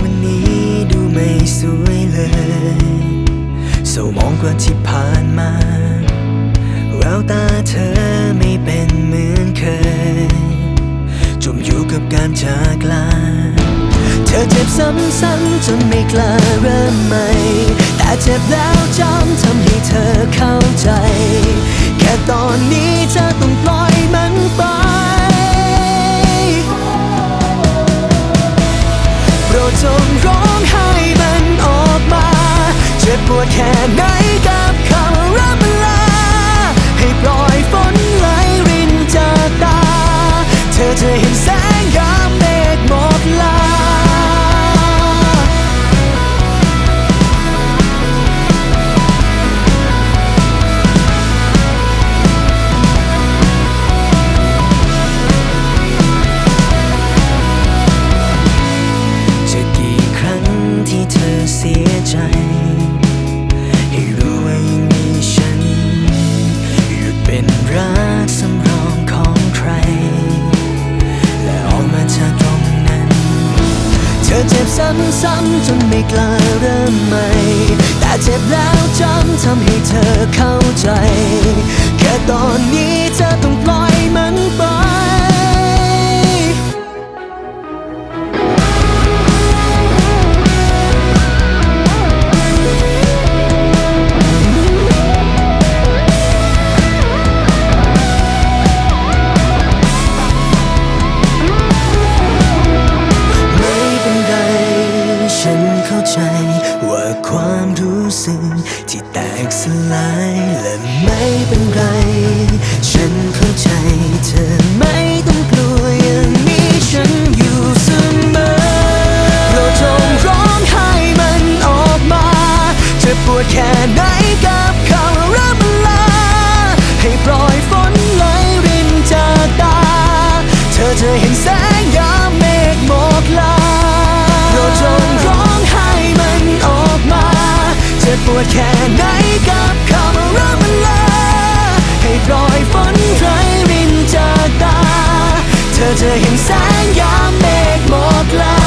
วันนี้ดูไม่สวยเลยเศร้ามองกว่าที่ผ่านมาแววตาเธอไม่เป็นเหมือนเคย จมอยู่กับการจากลา เธอเจ็บซ้ำๆจนไม่กล้าเริ่มใหม่ แต่เจ็บแล้วจำทำให้เธอเข้าใจ แค่ตอนนี้เธอ เจ็ เจ็บซ้ำๆจนไม่กล้าเริ่มใหม่ แต่เจ็บแล้วจำทำให้เธอเข้าใจ ฉันเข้าใจว่าความรู้สึกที่แตกสลายและไม่เป็นไร ฉันเข้าใจเธอไม่ต้องกลัวยังมีฉันอยู่เสมอโปรดจงร้องไห้มันออกมา จะปวดแค่ไหนกัน ธอจะเห็นแสงยามเมฆหมดแลา